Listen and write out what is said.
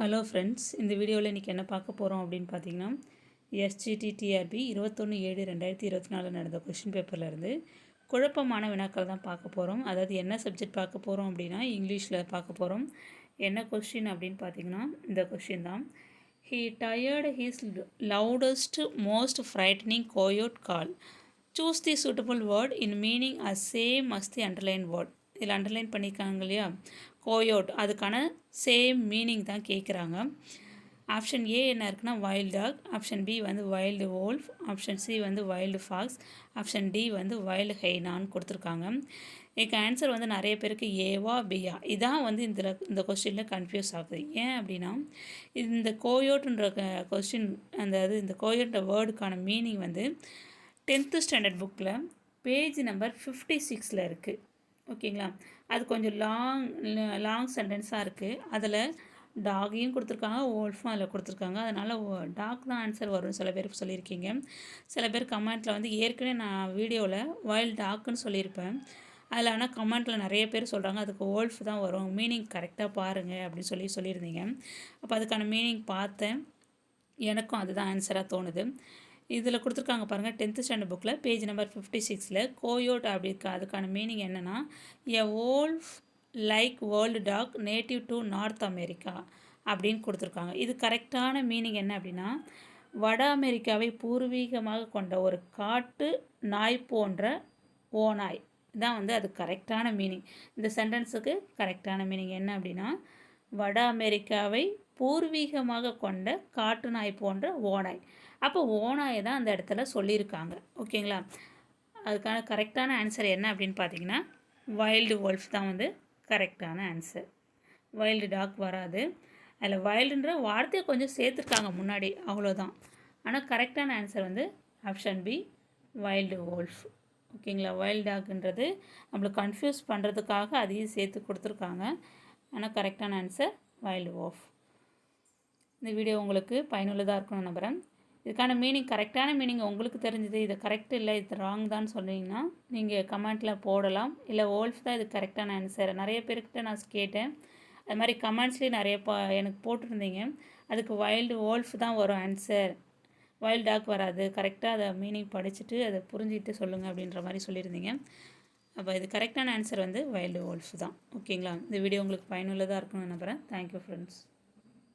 Hello friends இந்த வீடியோவில் இன்றைக்கி என்ன பார்க்க போகிறோம் அப்படின்னு பார்த்தீங்கன்னா எஸ்ஜிடிடிஆர்பி இருபத்தொன்று ஏழு ரெண்டாயிரத்தி இருபத்தி நாலு நடந்த கொஷின் பேப்பர்லேருந்து குழப்பமான வினாக்கள் தான் பார்க்க போகிறோம் அதாவது என்ன சப்ஜெக்ட் பார்க்க போகிறோம் அப்படின்னா இங்கிலீஷில் பார்க்க போகிறோம் என்ன கொஷின் அப்படின்னு பார்த்தீங்கன்னா இந்த கொஷின் தான். He tired he's loudest most frightening coyote call choose the suitable word in meaning a same must the underline word இதில் அண்டர்லைன் பண்ணியிருக்காங்க இல்லையா? கோயோட் அதுக்கான சேம் மீனிங் தான் கேட்குறாங்க. ஆப்ஷன் ஏ என்ன இருக்குன்னா வைல்டு டாக் ஆப்ஷன் பி வந்து வைல்டு வோல்ஃப் ஆப்ஷன் சி வந்து வைல்டு ஃபாக்ஸ் ஆப்ஷன் டி வந்து வைல்டு ஹெய்னான்னு கொடுத்துருக்காங்க. இதுக்கு ஆன்சர் வந்து நிறைய பேருக்கு ஏவா பியா இதான் வந்து இந்த இந்த கொஸ்டினில் கன்ஃபியூஸ் ஆகுது. ஏன் அப்படின்னா இந்த கோயோட்டுன்ற கொஸ்டின் அந்த அது இந்த கோயோட்ட வேர்டுக்கான மீனிங் வந்து டென்த்து ஸ்டாண்டர்ட் புக்கில் பேஜ் நம்பர் ஃபிஃப்டி சிக்ஸில் இருக்குது ஓகேங்களா? அது கொஞ்சம் லாங் லாங் சென்டென்ஸாக இருக்குது அதில் டாகையும் கொடுத்துருக்காங்க ஓல்ஃபும் அதில் கொடுத்துருக்காங்க. அதனால் டாக் தான் ஆன்சர் வரும்னு சில பேர் சொல்லியிருக்கீங்க. சில பேர் கமெண்ட்டில் வந்து ஏற்கனவே நான் வீடியோவில் வைல்ட் டாக்குன்னு சொல்லியிருப்பேன். அதில் ஆனால் கமெண்ட்டில் நிறைய பேர் சொல்கிறாங்க அதுக்கு ஓல்ஃப் தான் வரும். மீனிங் கரெக்டாக பாருங்கள் அப்படின்னு சொல்லி சொல்லியிருந்தீங்க. அப்போ அதுக்கான மீனிங் பார்த்தேன். எனக்கும் அதுதான் ஆன்சராக தோணுது. இதில் கொடுத்துருக்காங்க பாருங்கள் டென்த்து ஸ்டாண்டர்ட் புக்கில் பேஜ் நம்பர் ஃபிஃப்டி சிக்ஸில் கோயோட் அப்படி இருக்கா அதுக்கான மீனிங் என்னென்னா a wolf like world dog native to North America அப்படின்னு கொடுத்துருக்காங்க. இது கரெக்டான மீனிங் என்ன அப்படின்னா வட அமெரிக்காவை பூர்வீகமாக கொண்ட ஒரு காட்டு நாய் போன்ற ஓநாய். தான் வந்து அது கரெக்டான மீனிங் இந்த சென்டென்ஸுக்கு கரெக்டான மீனிங் என்ன அப்படின்னா வட அமெரிக்காவை பூர்வீகமாக கொண்ட காட்டு நாய் போன்ற ஓநாய். அப்போ ஓனாயை தான் அந்த இடத்துல சொல்லியிருக்காங்க. ஓகேங்களா? அதுக்கான கரெக்டான ஆன்சர் என்ன அப்படின்னு பார்த்தீங்கன்னா வைல்டு வோல்ஃப் தான் வந்து கரெக்டான ஆன்சர் வைல்டு டாக் வராது. அதில் வைல்டுன்ற வார்த்தையை கொஞ்சம் சேர்த்துருக்காங்க முன்னாடி அவ்வளோதான் ஆனால் கரெக்டான ஆன்சர் வந்து ஆப்ஷன் பி வைல்டு வோல்ஃப் ஓகேங்களா? வைல்டு டாக்ன்றது நம்மளுக்கு கன்ஃபியூஸ் பண்ணுறதுக்காக அதையும் சேர்த்து கொடுத்துருக்காங்க. ஆனால் கரெக்டான ஆன்சர் வைல்டு வோல்ஃப் இந்த வீடியோ உங்களுக்கு பயனுள்ளதாக இருக்கும்னு நம்புகிறேன் இதுக்கான மீனிங் கரெக்டான மீனிங் உங்களுக்கு தெரிஞ்சது. இது கரெக்ட் இல்லை இது ராங் தான் சொன்னீங்கன்னா நீங்கள் கமெண்ட்டில் போடலாம். இல்லை ஓல்ஃப் தான் இது கரெக்டான ஆன்சர் நிறைய பேர்கிட்ட நான் கேட்டேன். அது மாதிரி கமெண்ட்ஸ்லேயும் நிறைய பா எனக்கு போட்டிருந்தீங்க. அதுக்கு வைல்டு ஓல்ஃப் தான் வரும் ஆன்சர் வைல்டு டாக் வராது. கரெக்டாக அதை மீனிங் படிச்சுட்டு அதை புரிஞ்சுக்கிட்டு சொல்லுங்கள் அப்படின்ற மாதிரி சொல்லியிருந்தீங்க. அப்போ இது கரெக்டான ஆன்சர் வந்து வைல்டு ஓல்ஃப் தான். ஓகேங்களா இந்த வீடியோ உங்களுக்கு பயனுள்ளதாக இருக்கும்னு நம்புகிறேன் தேங்க்யூ ஃப்ரெண்ட்ஸ்